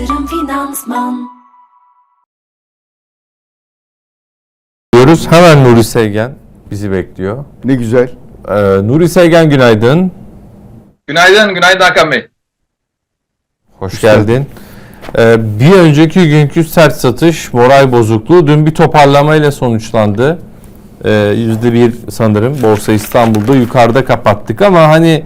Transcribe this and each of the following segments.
Yatırım Finansman diyoruz. Hemen Nuri Sevgen bizi bekliyor. Ne güzel. Ee, Nuri Sevgen günaydın. Günaydın, günaydın Hakan Bey. Hoş geldin. Ee, bir önceki günkü sert satış, moral bozukluğu dün bir toparlamayla sonuçlandı. Ee, %1 sanırım Borsa İstanbul'da yukarıda kapattık ama hani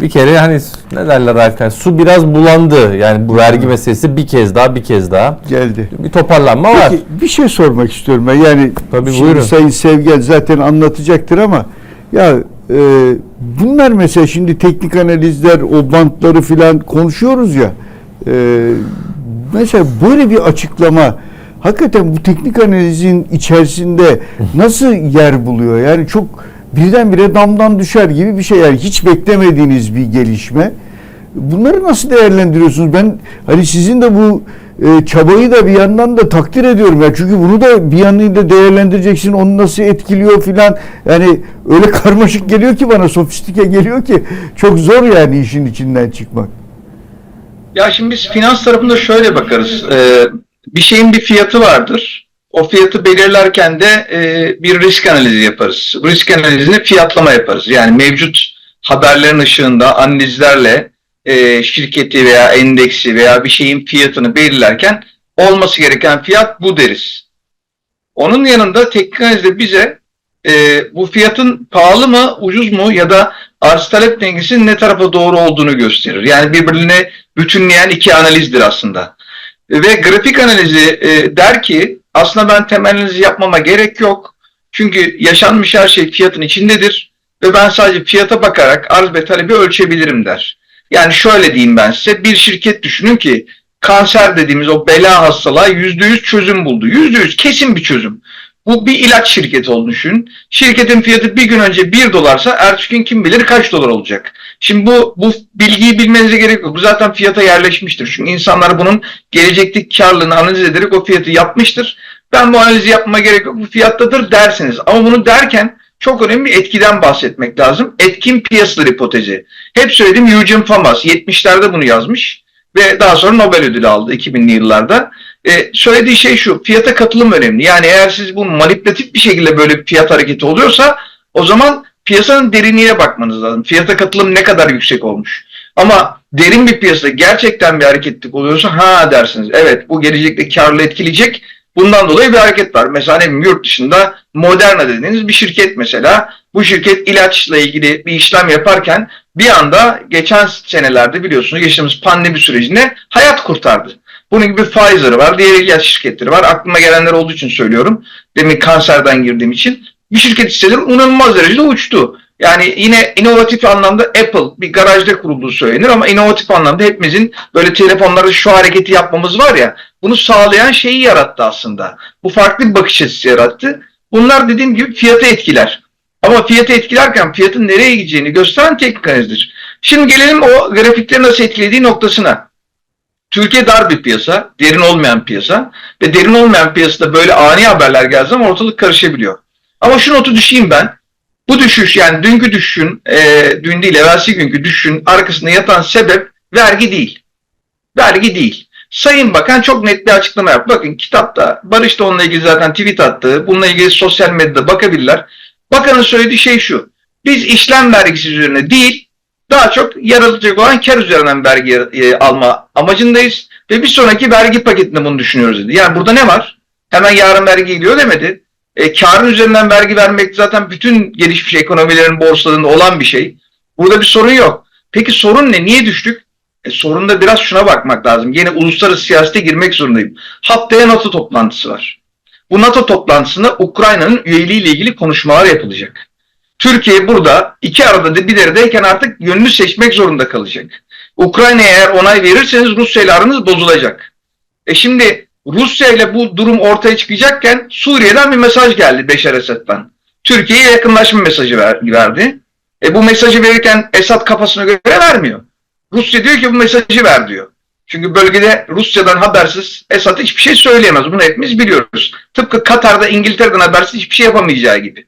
bir kere hani ne derler arkadaşlar su biraz bulandı. Yani bu vergi meselesi bir kez daha bir kez daha. Geldi. Bir toparlanma var. Peki bir şey sormak istiyorum ben. Yani Tabii, şimdi buyurun. Sayın Sevgel zaten anlatacaktır ama ya e, bunlar mesela şimdi teknik analizler, o bantları filan konuşuyoruz ya. E, mesela böyle bir açıklama hakikaten bu teknik analizin içerisinde nasıl yer buluyor? Yani çok birdenbire damdan düşer gibi bir şey. Yani hiç beklemediğiniz bir gelişme. Bunları nasıl değerlendiriyorsunuz? Ben hani sizin de bu e, çabayı da bir yandan da takdir ediyorum ya. Çünkü bunu da bir yanıyla değerlendireceksin. Onu nasıl etkiliyor filan. Yani öyle karmaşık geliyor ki bana sofistike geliyor ki çok zor yani işin içinden çıkmak. Ya şimdi biz finans tarafında şöyle bakarız. Ee, bir şeyin bir fiyatı vardır. O fiyatı belirlerken de e, bir risk analizi yaparız. Risk analizini fiyatlama yaparız. Yani mevcut haberlerin ışığında analizlerle e, şirketi veya endeksi veya bir şeyin fiyatını belirlerken olması gereken fiyat bu deriz. Onun yanında teknik analizde bize e, bu fiyatın pahalı mı, ucuz mu ya da arz talep dengesinin ne tarafa doğru olduğunu gösterir. Yani birbirine bütünleyen iki analizdir aslında. Ve grafik analizi e, der ki aslında ben temel analizi yapmama gerek yok. Çünkü yaşanmış her şey fiyatın içindedir ve ben sadece fiyata bakarak arz ve talebi ölçebilirim der. Yani şöyle diyeyim ben size bir şirket düşünün ki kanser dediğimiz o bela hastalığa %100 çözüm buldu. %100 kesin bir çözüm. Bu bir ilaç şirketi olduğunu düşün. Şirketin fiyatı bir gün önce 1 dolarsa ertesi gün kim bilir kaç dolar olacak. Şimdi bu bu bilgiyi bilmenize gerek yok. Bu zaten fiyata yerleşmiştir. Çünkü insanlar bunun gelecekteki karlılığını analiz ederek o fiyatı yapmıştır. Ben bu analizi yapmama gerek yok. Bu fiyattadır dersiniz. Ama bunu derken çok önemli bir etkiden bahsetmek lazım. Etkin piyasalar hipotezi. Hep söylediğim Eugene Famas 70'lerde bunu yazmış ve daha sonra Nobel ödülü aldı 2000'li yıllarda. Ee, söylediği şey şu, fiyata katılım önemli. Yani eğer siz bu manipülatif bir şekilde böyle bir fiyat hareketi oluyorsa o zaman piyasanın derinliğine bakmanız lazım. Fiyata katılım ne kadar yüksek olmuş. Ama derin bir piyasada gerçekten bir hareketlik oluyorsa ha dersiniz. Evet bu gelecekte karlı etkileyecek. Bundan dolayı bir hareket var. Mesela ne yurt dışında Moderna dediğiniz bir şirket mesela. Bu şirket ilaçla ilgili bir işlem yaparken bir anda geçen senelerde biliyorsunuz geçtiğimiz pandemi sürecinde hayat kurtardı. Bunun gibi Pfizer var, diğer ilaç şirketleri var. Aklıma gelenler olduğu için söylüyorum. Demin kanserden girdiğim için. Bir şirket hisseleri inanılmaz derecede uçtu. Yani yine inovatif anlamda Apple bir garajda kurulduğu söylenir ama inovatif anlamda hepimizin böyle telefonlarda şu hareketi yapmamız var ya bunu sağlayan şeyi yarattı aslında. Bu farklı bir bakış açısı yarattı. Bunlar dediğim gibi fiyatı etkiler. Ama fiyatı etkilerken fiyatın nereye gideceğini gösteren teknik analizdir. Şimdi gelelim o grafikleri nasıl etkilediği noktasına. Türkiye dar bir piyasa, derin olmayan piyasa ve derin olmayan piyasada böyle ani haberler geldiği zaman ortalık karışabiliyor. Ama şu notu düşeyim ben. Bu düşüş yani dünkü düşüşün, e, dün değil evvelsi günkü düşüşün arkasında yatan sebep vergi değil. Vergi değil. Sayın Bakan çok net bir açıklama yaptı. Bakın kitapta, Barış da onunla ilgili zaten tweet attı. Bununla ilgili sosyal medyada bakabilirler. Bakanın söylediği şey şu. Biz işlem vergisi üzerine değil, daha çok yaratacak olan kar üzerinden vergi e, alma amacındayız. Ve bir sonraki vergi paketinde bunu düşünüyoruz dedi. Yani burada ne var? Hemen yarın vergi geliyor demedi. E, karın üzerinden vergi vermek zaten bütün gelişmiş ekonomilerin borsalarında olan bir şey. Burada bir sorun yok. Peki sorun ne? Niye düştük? E, sorunda biraz şuna bakmak lazım. Yine uluslararası siyasete girmek zorundayım. Haftaya NATO toplantısı var. Bu NATO toplantısında Ukrayna'nın üyeliğiyle ilgili konuşmalar yapılacak. Türkiye burada iki arada da bir aradayken artık yönünü seçmek zorunda kalacak. Ukrayna'ya eğer onay verirseniz Rusya ile aranız bozulacak. E şimdi Rusya ile bu durum ortaya çıkacakken Suriye'den bir mesaj geldi Beşar Esad'dan. Türkiye'ye yakınlaşma mesajı ver, verdi. E bu mesajı verirken Esad kafasına göre vermiyor. Rusya diyor ki bu mesajı ver diyor. Çünkü bölgede Rusya'dan habersiz Esad hiçbir şey söyleyemez. Bunu hepimiz biliyoruz. Tıpkı Katar'da İngiltere'den habersiz hiçbir şey yapamayacağı gibi.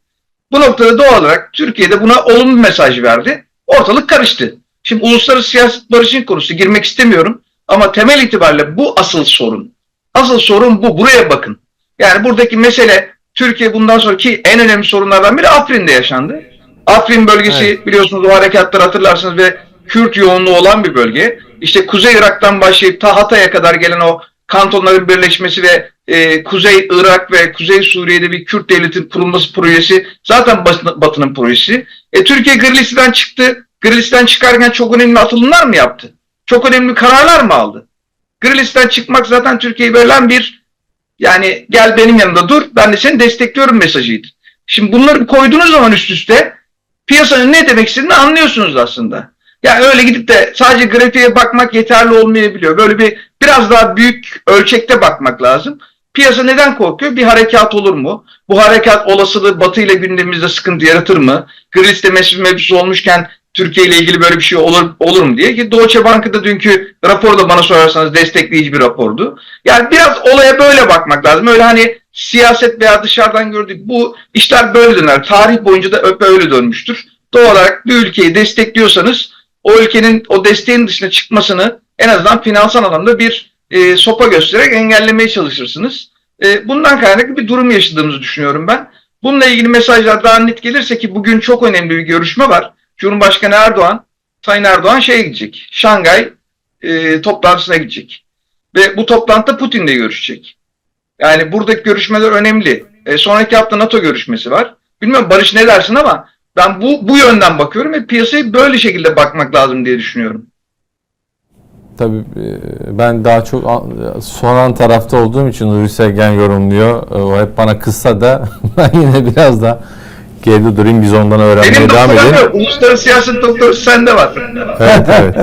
Bu noktada doğal olarak Türkiye'de buna olumlu mesaj verdi. Ortalık karıştı. Şimdi uluslararası siyaset barışın konusu girmek istemiyorum. Ama temel itibariyle bu asıl sorun. Asıl sorun bu. Buraya bakın. Yani buradaki mesele Türkiye bundan sonraki en önemli sorunlardan biri Afrin'de yaşandı. Afrin bölgesi Evet. biliyorsunuz o harekatları hatırlarsınız ve Kürt yoğunluğu olan bir bölge. İşte Kuzey Irak'tan başlayıp ta Hatay'a kadar gelen o kantonların birleşmesi ve e, Kuzey Irak ve Kuzey Suriye'de bir Kürt devletin kurulması projesi zaten Batı- Batı'nın projesi. E, Türkiye Gırlistan'dan çıktı. Gırlistan çıkarken çok önemli atılımlar mı yaptı? Çok önemli kararlar mı aldı? Gırlistan çıkmak zaten Türkiye'yi bölen bir yani gel benim yanımda dur ben de seni destekliyorum mesajıydı. Şimdi bunları koyduğunuz zaman üst üste piyasanın ne demek istediğini anlıyorsunuz aslında. Yani öyle gidip de sadece grafiğe bakmak yeterli olmayabiliyor. Böyle bir biraz daha büyük ölçekte bakmak lazım. Piyasa neden korkuyor? Bir harekat olur mu? Bu harekat olasılığı Batı ile gündemimizde sıkıntı yaratır mı? Gris'te mevzusu olmuşken Türkiye ile ilgili böyle bir şey olur, olur mu diye ki Deutsche Bank'da dünkü rapor da bana sorarsanız destekleyici bir rapordu. Yani biraz olaya böyle bakmak lazım. Öyle hani siyaset veya dışarıdan gördük bu işler böyle döner. Tarih boyunca da öpe öyle dönmüştür. Doğal olarak bir ülkeyi destekliyorsanız o ülkenin o desteğin dışına çıkmasını en azından finansal anlamda bir e, sopa göstererek engellemeye çalışırsınız. E, bundan kaynaklı bir durum yaşadığımızı düşünüyorum ben. Bununla ilgili mesajlar daha net gelirse ki bugün çok önemli bir görüşme var. Cumhurbaşkanı Erdoğan, Sayın Erdoğan şeye gidecek. Şangay e, toplantısına gidecek. Ve bu toplantıda Putin'le görüşecek. Yani buradaki görüşmeler önemli. E, sonraki hafta NATO görüşmesi var. Bilmiyorum Barış ne dersin ama ben bu bu yönden bakıyorum ve piyasayı böyle şekilde bakmak lazım diye düşünüyorum. Tabii e, ben daha çok soran tarafta olduğum için Nuri Sevgen yorumluyor. E, O hep bana kızsa da ben yine biraz da geride durayım. Biz ondan öğrenmeye Benim devam edelim. yok. Uluslararası siyaset doktoru sende var. Evet evet.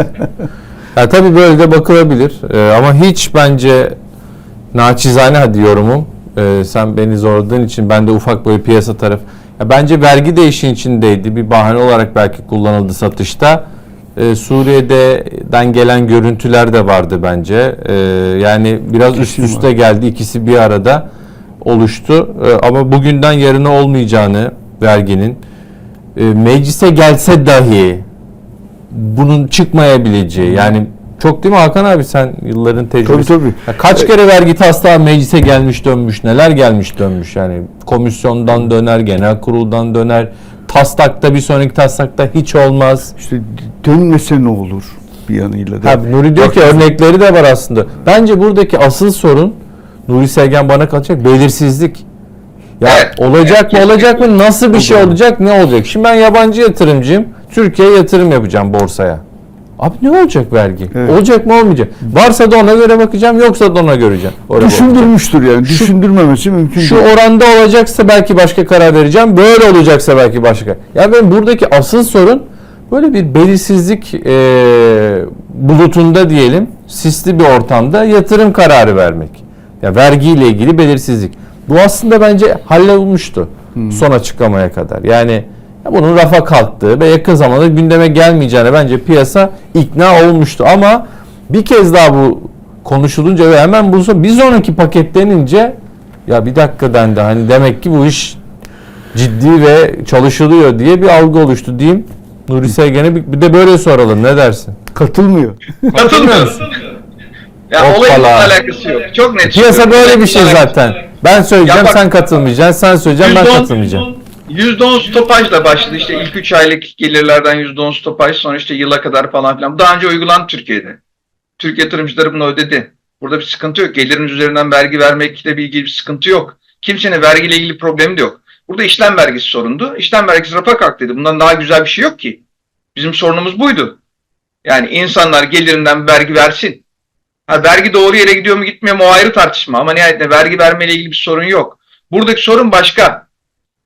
Ya tabii böyle de bakılabilir. Ee, ama hiç bence naçizane hadi yorumum. Ee, sen beni zorladığın için ben de ufak böyle piyasa taraf. Ya bence vergi de işin içindeydi. Bir bahane olarak belki kullanıldı satışta. Ee, Suriye'den gelen görüntüler de vardı bence. Ee, yani biraz üst üste var. geldi. İkisi bir arada oluştu. Ee, ama bugünden yarına olmayacağını verginin e, meclise gelse dahi bunun çıkmayabileceği yani çok değil mi Hakan abi sen yılların tecrübesi. Tabii, tabii. Ya kaç kere vergi taslağı meclise gelmiş dönmüş neler gelmiş dönmüş yani komisyondan döner genel kuruldan döner taslakta bir sonraki taslakta hiç olmaz. İşte dönmese ne olur bir yanıyla da. Ha, Nuri diyor ki örnekleri de var aslında. Bence buradaki asıl sorun Nuri Sevgen bana kalacak belirsizlik. Ya Evet. olacak mı olacak mı nasıl bir şey olacak ne olacak? Şimdi ben yabancı yatırımcıyım. Türkiye'ye yatırım yapacağım borsaya. Abi ne olacak vergi? Evet. Olacak mı olmayacak? Varsa da ona göre bakacağım yoksa da ona göreceğim. Oraya bakacağım. Düşündürmüştür yani. Düşündürmemesi mümkün Şu değil. oranda olacaksa belki başka karar vereceğim. Böyle olacaksa belki başka. Yani ben buradaki asıl sorun böyle bir belirsizlik e, bulutunda diyelim sisli bir ortamda yatırım kararı vermek. Ya vergiyle ilgili belirsizlik. Bu aslında bence hallolmuştu son açıklamaya kadar. Yani ya bunun rafa kalktığı ve yakın zamanda gündeme gelmeyeceğine bence piyasa ikna olmuştu. Ama bir kez daha bu konuşulunca ve hemen bu bir sonraki paketlenince ya bir dakika dendi hani demek ki bu iş ciddi ve çalışılıyor diye bir algı oluştu diyeyim. Nuri Sevgen'e bir, de böyle soralım ne dersin? Katılmıyor. Katılmıyoruz. Ya olayın alakası yok. Çok net. Piyasa böyle bir şey zaten. Ben söyleyeceğim bak- sen katılmayacaksın. Sen söyleyeceksin ben %10 katılmayacağım. %10 stopajla başladı. İşte ilk 3 aylık gelirlerden %10 stopaj sonra işte yıla kadar falan filan. Daha önce uygulandı Türkiye'de. Türk yatırımcıları bunu ödedi. Burada bir sıkıntı yok. Gelirin üzerinden vergi vermekle ilgili bir sıkıntı yok. Kimsenin vergiyle ilgili problemi de yok. Burada işlem vergisi sorundu. İşlem vergisi rafa kalktıydı. Bundan daha güzel bir şey yok ki. Bizim sorunumuz buydu. Yani insanlar gelirinden vergi versin. Ha, vergi doğru yere gidiyor mu gitmiyor mu o ayrı tartışma. Ama nihayetinde vergi vermeyle ilgili bir sorun yok. Buradaki sorun başka.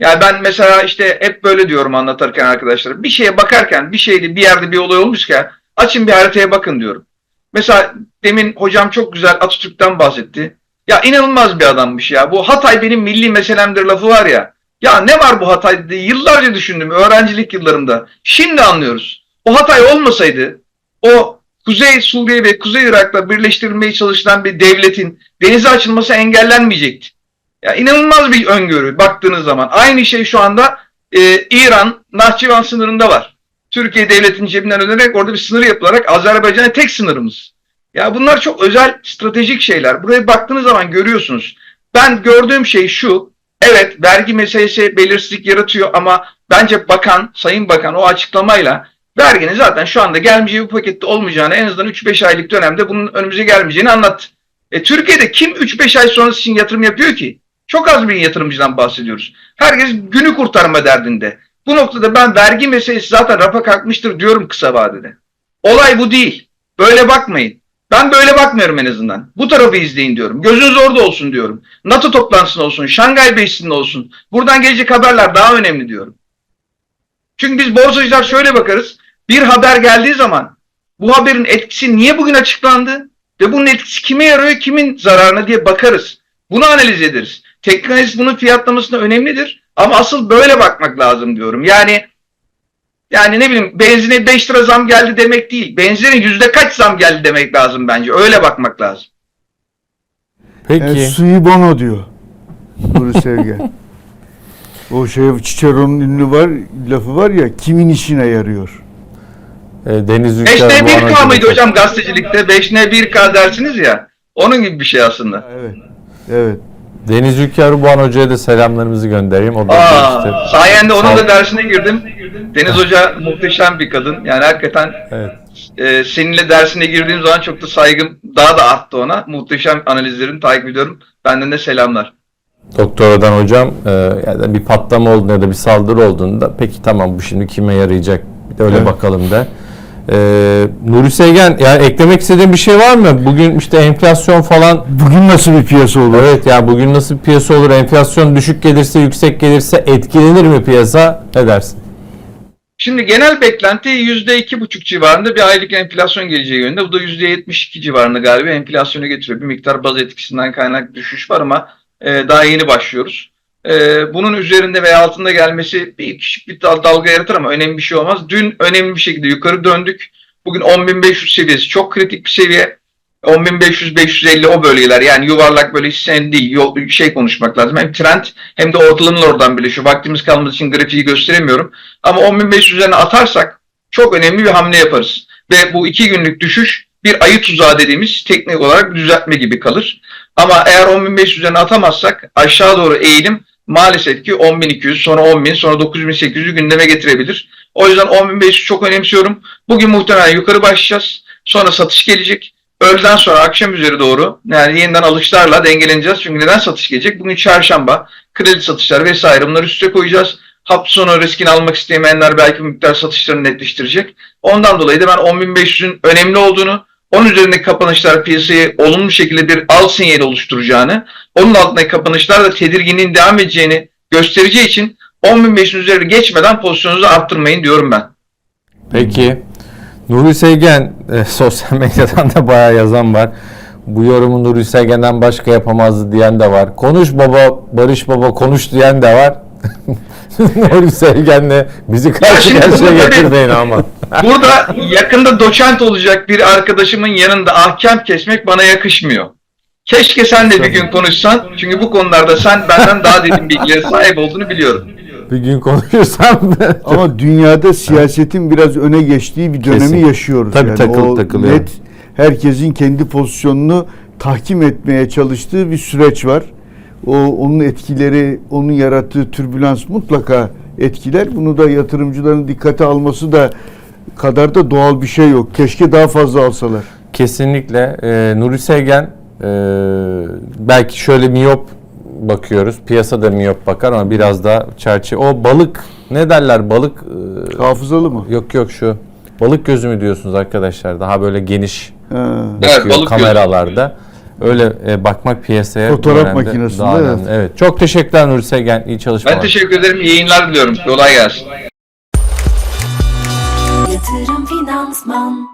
Yani ben mesela işte hep böyle diyorum anlatırken arkadaşlara. Bir şeye bakarken bir şeyde bir yerde bir olay olmuşken açın bir haritaya bakın diyorum. Mesela demin hocam çok güzel Atatürk'ten bahsetti. Ya inanılmaz bir adammış ya. Bu Hatay benim milli meselemdir lafı var ya. Ya ne var bu Hatay yıllarca düşündüm öğrencilik yıllarımda. Şimdi anlıyoruz. O Hatay olmasaydı o Kuzey Suriye ve Kuzey Irak'la birleştirilmeye çalışılan bir devletin denize açılması engellenmeyecekti. Ya inanılmaz bir öngörü baktığınız zaman. Aynı şey şu anda e, İran Nahçıvan sınırında var. Türkiye devletinin cebinden ödenerek orada bir sınır yapılarak Azerbaycan'a tek sınırımız. Ya bunlar çok özel stratejik şeyler. Buraya baktığınız zaman görüyorsunuz. Ben gördüğüm şey şu. Evet vergi meselesi belirsizlik yaratıyor ama bence bakan, sayın bakan o açıklamayla verginin zaten şu anda gelmeyeceği bir pakette olmayacağını en azından 3-5 aylık dönemde bunun önümüze gelmeyeceğini anlattı. E, Türkiye'de kim 3-5 ay sonrası için yatırım yapıyor ki? Çok az bir yatırımcıdan bahsediyoruz. Herkes günü kurtarma derdinde. Bu noktada ben vergi meselesi zaten rafa kalkmıştır diyorum kısa vadede. Olay bu değil. Böyle bakmayın. Ben böyle bakmıyorum en azından. Bu tarafı izleyin diyorum. Gözünüz orada olsun diyorum. NATO toplantısında olsun, Şangay Beşisi'nde olsun. Buradan gelecek haberler daha önemli diyorum. Çünkü biz borsacılar şöyle bakarız. Bir haber geldiği zaman bu haberin etkisi niye bugün açıklandı ve bunun etkisi kime yarıyor, kimin zararına diye bakarız. Bunu analiz ederiz. Analiz bunun fiyatlamasında önemlidir. Ama asıl böyle bakmak lazım diyorum. Yani yani ne bileyim benzine 5 lira zam geldi demek değil. Benzine yüzde kaç zam geldi demek lazım bence. Öyle bakmak lazım. Peki. Yani suyu bono diyor. Nuri Sevgen. o şey Cicero'nun ünlü var lafı var ya kimin işine yarıyor? e, Deniz Ülker 5N bu an 1K mıydı hocam gazetecilikte? 5N 1K dersiniz ya. Onun gibi bir şey aslında. Evet. Evet. Deniz Ülker Ruban Hoca'ya da selamlarımızı göndereyim. O da Aa, işte- sayende onun da dersine girdim. Deniz Hoca muhteşem bir kadın. Yani hakikaten Evet. e, seninle dersine girdiğim zaman çok da saygım daha da arttı ona. Muhteşem analizlerini takip ediyorum. Benden de selamlar. Doktoradan hocam e, yani bir patlama olduğunda ya da bir saldırı olduğunda peki tamam bu şimdi kime yarayacak bir de öyle Evet. bakalım da. E, Nuri Sevgen yani eklemek istediğin bir şey var mı? Bugün işte enflasyon falan Bugün nasıl bir piyasa olur? evet ya bugün nasıl bir piyasa olur? Enflasyon düşük gelirse yüksek gelirse etkilenir mi piyasa? Ne dersin? Şimdi genel beklenti %2,5 civarında bir aylık enflasyon geleceği yönünde. Bu da %72 civarında galiba enflasyonu getiriyor. Bir miktar baz etkisinden kaynak düşüş var ama e, daha yeni başlıyoruz. E, bunun üzerinde veya altında gelmesi bir küçük bir dal- dalga yaratır ama önemli bir şey olmaz. Dün önemli bir şekilde yukarı döndük. Bugün 10.500 seviyesi çok kritik bir seviye. 10.500-550 o bölgeler yani yuvarlak böyle sen değil yol, şey konuşmak lazım. Hem trend hem de ortalamanın oradan birleşiyor. Vaktimiz kalmadığı için grafiği gösteremiyorum. Ama 10.500 üzerine atarsak çok önemli bir hamle yaparız. Ve bu iki günlük düşüş bir ayı tuzağı dediğimiz teknik olarak düzeltme gibi kalır. Ama eğer 10.500 üzerine atamazsak aşağı doğru eğilim maalesef ki 10.200 sonra 10.000 sonra 9.800'ü gündeme getirebilir. O yüzden 10.500 çok önemsiyorum. Bugün muhtemelen yukarı başlayacağız. Sonra satış gelecek. Öğleden sonra akşam üzeri doğru yani yeniden alışlarla dengeleneceğiz. Çünkü neden satış gelecek? Bugün çarşamba kredi satışlar vesaire bunları üste koyacağız. Hafta sonu riskini almak istemeyenler belki miktar satışlarını netleştirecek. Ondan dolayı da ben 10.500'ün önemli olduğunu, onun üzerindeki kapanışlar piyasayı olumlu şekilde bir al sinyali oluşturacağını, onun altındaki kapanışlar da tedirginliğin devam edeceğini göstereceği için 10.500 üzeri geçmeden pozisyonunuzu arttırmayın diyorum ben. Peki. Nuri Sevgen e, sosyal medyadan da bayağı yazan var. Bu yorumu Nuri Sevgen'den başka yapamazdı diyen de var. Konuş baba, Barış baba konuş diyen de var. Nuri Sevgen'le bizi karşı karşıya getirmeyin ama. Burada yakında doçent olacak bir arkadaşımın yanında ahkam kesmek bana yakışmıyor. Keşke sen de bir gün konuşsan. Çünkü bu konularda sen benden daha derin bilgilere sahip olduğunu biliyorum. Bir gün konuşursam Ama dünyada siyasetin biraz öne geçtiği bir dönemi Kesin. yaşıyoruz. Tabii yani takıl- o takılıyor. net herkesin kendi pozisyonunu tahkim etmeye çalıştığı bir süreç var. O onun etkileri, onun yarattığı türbülans mutlaka etkiler. Bunu da yatırımcıların dikkate alması da kadar da doğal bir şey yok. Keşke daha fazla alsalar. Kesinlikle. E, Nuri Sevgen e, belki şöyle miyop bakıyoruz. Piyasa da miyop bakar ama biraz daha çerçeve. O balık ne derler balık e, Hafızalı mı? Yok yok şu. Balık gözü mü diyorsunuz arkadaşlar? Daha böyle geniş Ha. Evet, bakıyor balık kameralarda. Öyle e, bakmak piyasaya Fotoğraf dönemde makinesinde, daha evet. önemli. evet. Çok teşekkürler Nuri Sevgen. İyi çalışmalar. Ben teşekkür ederim. İyi yayınlar diliyorum. Kolay gelsin. Yatırım Finansman